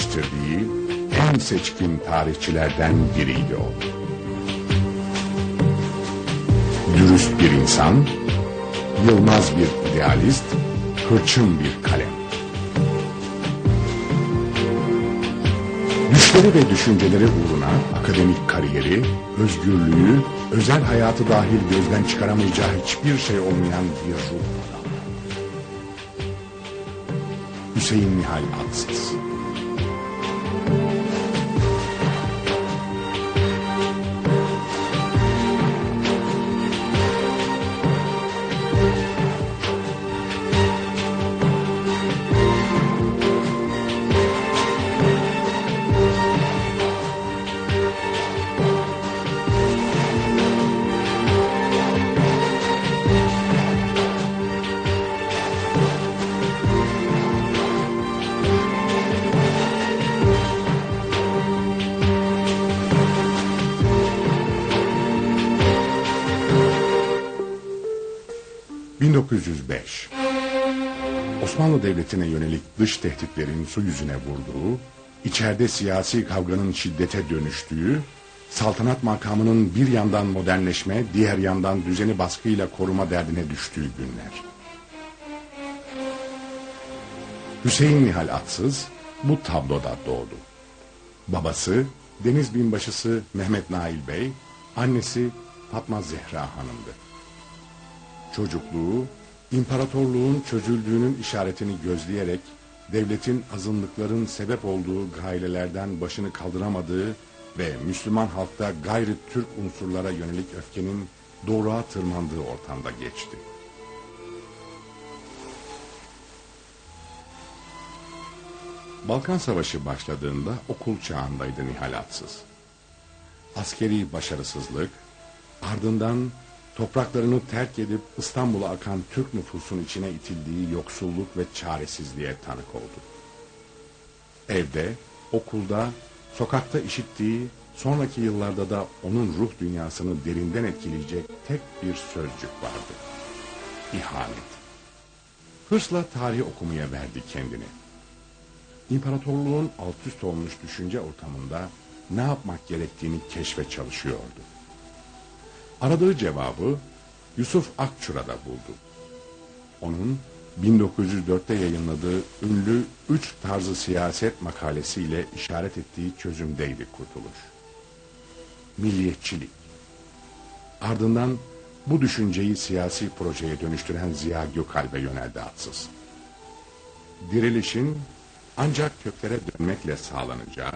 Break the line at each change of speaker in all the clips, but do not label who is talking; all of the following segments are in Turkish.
yetiştirdiği en seçkin tarihçilerden biriydi o. Dürüst bir insan, yılmaz bir idealist, hırçın bir kalem. Düşleri ve düşünceleri uğruna akademik kariyeri, özgürlüğü, özel hayatı dahil gözden çıkaramayacağı hiçbir şey olmayan bir ruh adamı. Hüseyin Nihal Atsız. ...1905... Osmanlı Devleti'ne yönelik dış tehditlerin su yüzüne vurduğu... ...içeride siyasi kavganın şiddete dönüştüğü... ...saltanat makamının bir yandan modernleşme... ...diğer yandan düzeni baskıyla koruma derdine düştüğü günler. Hüseyin Nihal Atsız bu tabloda doğdu. Babası Deniz Binbaşısı Mehmet Nail Bey, annesi Fatma Zehra Hanım'dı. Çocukluğu, imparatorluğun çözüldüğünün işaretini gözleyerek, devletin azınlıkların sebep olduğu gailelerden başını kaldıramadığı ve Müslüman halkta gayri Türk unsurlara yönelik öfkenin doğruğa tırmandığı ortamda geçti. Balkan Savaşı başladığında okul çağındaydı Nihal Atsız. Askeri başarısızlık, ardından topraklarını terk edip İstanbul'a akan Türk nüfusun içine itildiği yoksulluk ve çaresizliğe tanık oldu. Evde, okulda, sokakta işittiği, sonraki yıllarda da onun ruh dünyasını derinden etkileyecek tek bir sözcük vardı. İhanet. Hırsla tarih okumaya verdi kendini. İmparatorluğun alt üst olmuş düşünce ortamında ne yapmak gerektiğini keşfe çalışıyordu. Aradığı cevabı Yusuf Akçura'da buldu. Onun 1904'te yayınladığı ünlü Üç Tarzı Siyaset makalesiyle işaret ettiği çözümdeydi kurtuluş. Milliyetçilik. Ardından bu düşünceyi siyasi projeye dönüştüren Ziya Gökalp'e yöneldi atsız. Dirilişin ancak köklere dönmekle sağlanacağı,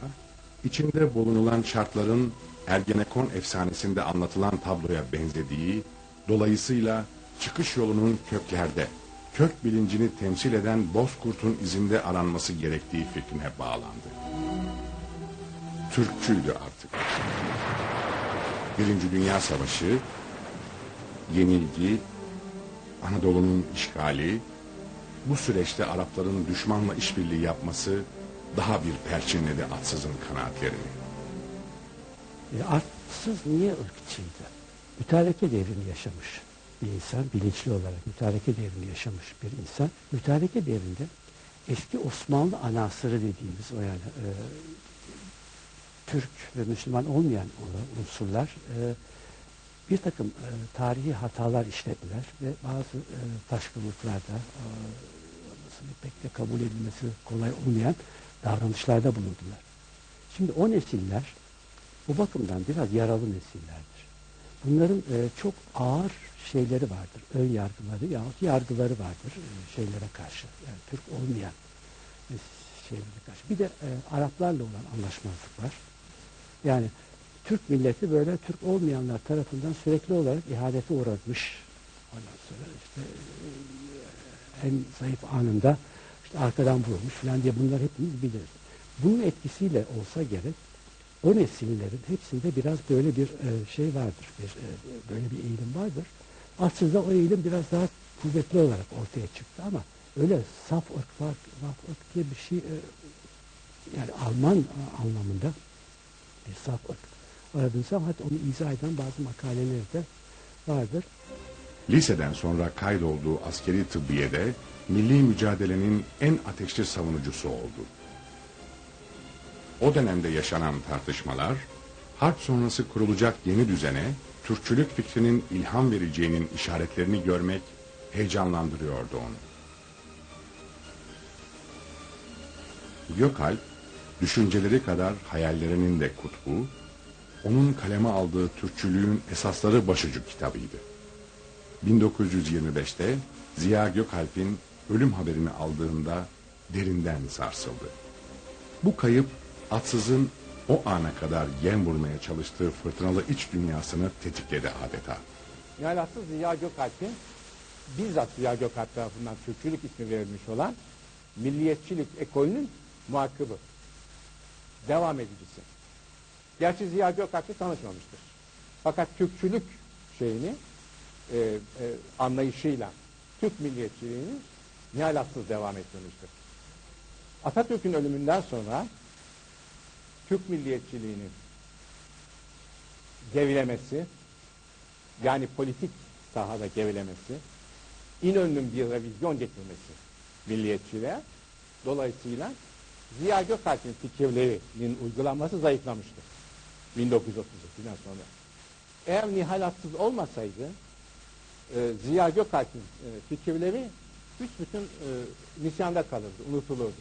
içinde bulunulan şartların Ergenekon efsanesinde anlatılan tabloya benzediği, dolayısıyla çıkış yolunun köklerde, kök bilincini temsil eden Bozkurt'un izinde aranması gerektiği fikrine bağlandı. Türkçüydü artık. Birinci Dünya Savaşı, yenilgi, Anadolu'nun işgali, bu süreçte Arapların düşmanla işbirliği yapması daha bir perçinledi atsızın kanaatlerini.
E, Arsız niye ırkçıydı? Mütareke devrini yaşamış bir insan, bilinçli olarak mütareke devrini yaşamış bir insan. Mütareke devrinde eski Osmanlı anasırı dediğimiz o yani e, Türk ve Müslüman olmayan unsurlar e, bir takım e, tarihi hatalar işlediler ve bazı e, taşkınlıklarda e, pek de kabul edilmesi kolay olmayan davranışlarda bulundular. Şimdi o nesiller bu bakımdan biraz yaralı nesillerdir. Bunların e, çok ağır şeyleri vardır. Ön yargıları yahut yargıları vardır e, şeylere karşı. Yani Türk olmayan e, şeylere karşı. Bir de e, Araplarla olan anlaşmazlık var. Yani Türk milleti böyle Türk olmayanlar tarafından sürekli olarak ihanete uğratmış. Ondan sonra işte e, en zayıf anında işte arkadan vurulmuş falan diye bunlar hepimiz biliriz. Bunun etkisiyle olsa gerek o nesillerin hepsinde biraz böyle bir e, şey vardır. Bir, e, böyle bir eğilim vardır. Aslında o eğilim biraz daha kuvvetli olarak ortaya çıktı ama öyle saf ırk, var, saf ırk diye bir şey e, yani Alman anlamında bir saf ırk aradığınızda hatta onu izah eden bazı makaleler de vardır.
Liseden sonra kaydolduğu askeri tıbbiyede milli mücadelenin en ateşli savunucusu oldu. O dönemde yaşanan tartışmalar, harp sonrası kurulacak yeni düzene Türkçülük fikrinin ilham vereceğinin işaretlerini görmek heyecanlandırıyordu onu. Gökalp, düşünceleri kadar hayallerinin de kutbu, onun kaleme aldığı Türkçülüğün esasları başucu kitabıydı. 1925'te Ziya Gökalp'in ölüm haberini aldığında derinden sarsıldı. Bu kayıp atsızın o ana kadar yem vurmaya çalıştığı fırtınalı iç dünyasını tetikledi adeta.
Nihal Atsız Ziya Gökalp'in bizzat Ziya Gökalp tarafından Türkçülük ismi verilmiş olan milliyetçilik ekolünün muhakkıbı. Devam edicisi. Gerçi Ziya Gökalp'le tanışmamıştır. Fakat Türkçülük şeyini e, e, anlayışıyla Türk milliyetçiliğini Nihal Atsız devam ettirmiştir. Atatürk'ün ölümünden sonra Türk milliyetçiliğinin gevlemesi, yani politik sahada gevlemesi, İnönü'nün bir revizyon getirmesi milliyetçiliğe, dolayısıyla Ziya Gökalp'in fikirlerinin uygulanması zayıflamıştır. 1932'den sonra. Eğer Nihal Atsız olmasaydı, e, Ziya Gökalp'in e, fikirleri büsbütün e, nisyanda kalırdı, unutulurdu.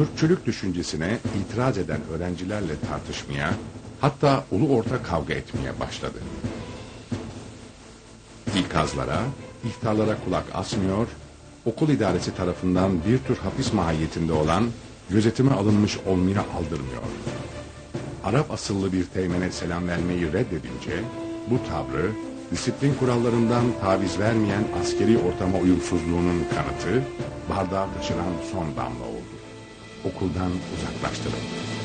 Türkçülük düşüncesine itiraz eden öğrencilerle tartışmaya, hatta ulu orta kavga etmeye başladı. İkazlara, ihtarlara kulak asmıyor, okul idaresi tarafından bir tür hapis mahiyetinde olan gözetime alınmış olmaya aldırmıyor. Arap asıllı bir teğmene selam vermeyi reddedince, bu tavrı disiplin kurallarından taviz vermeyen askeri ortama uyumsuzluğunun kanıtı, bardağa taşıran son damla oldu okuldan uzaklaştırıldı.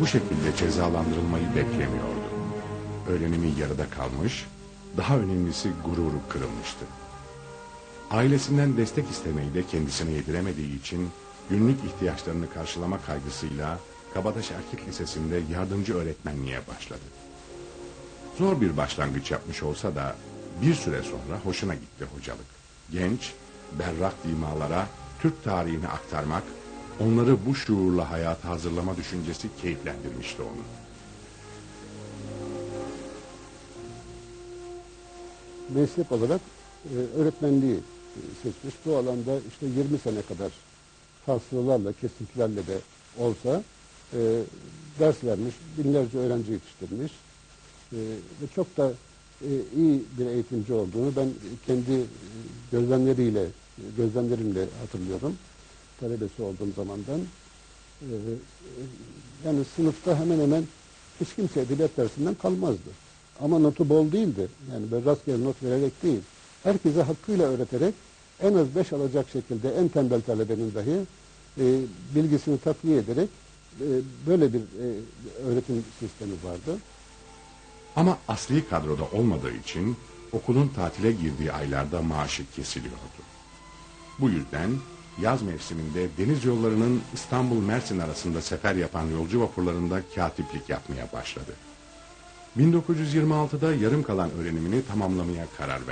Bu şekilde cezalandırılmayı beklemiyordu. Öğrenimi yarıda kalmış, daha önemlisi gururu kırılmıştı. Ailesinden destek istemeyi de kendisine yediremediği için günlük ihtiyaçlarını karşılama kaygısıyla Kabataş Erkek Lisesi'nde yardımcı öğretmenliğe başladı. Zor bir başlangıç yapmış olsa da bir süre sonra hoşuna gitti hocalık. Genç, berrak imalara Türk tarihini aktarmak, onları bu şuurla hayata hazırlama düşüncesi keyiflendirmişti onu.
meslek olarak e, öğretmenliği e, seçmiş. Bu alanda işte 20 sene kadar fasılalarla, kesintilerle de olsa e, ders vermiş, binlerce öğrenci yetiştirmiş e, ve çok da e, iyi bir eğitimci olduğunu ben kendi gözlemleriyle, gözlemlerimle hatırlıyorum. Talebesi olduğum zamandan. E, e, yani sınıfta hemen hemen hiç kimse edebiyat dersinden kalmazdı. Ama notu bol değildi. Yani böyle rastgele not vererek değil. Herkese hakkıyla öğreterek en az beş alacak şekilde en tembel talebenin dahi e, bilgisini takviye ederek e, böyle bir e, öğretim sistemi vardı.
Ama asli kadroda olmadığı için okulun tatile girdiği aylarda maaşı kesiliyordu. Bu yüzden yaz mevsiminde deniz yollarının İstanbul-Mersin arasında sefer yapan yolcu vapurlarında katiplik yapmaya başladı. 1926'da yarım kalan öğrenimini tamamlamaya karar verdi.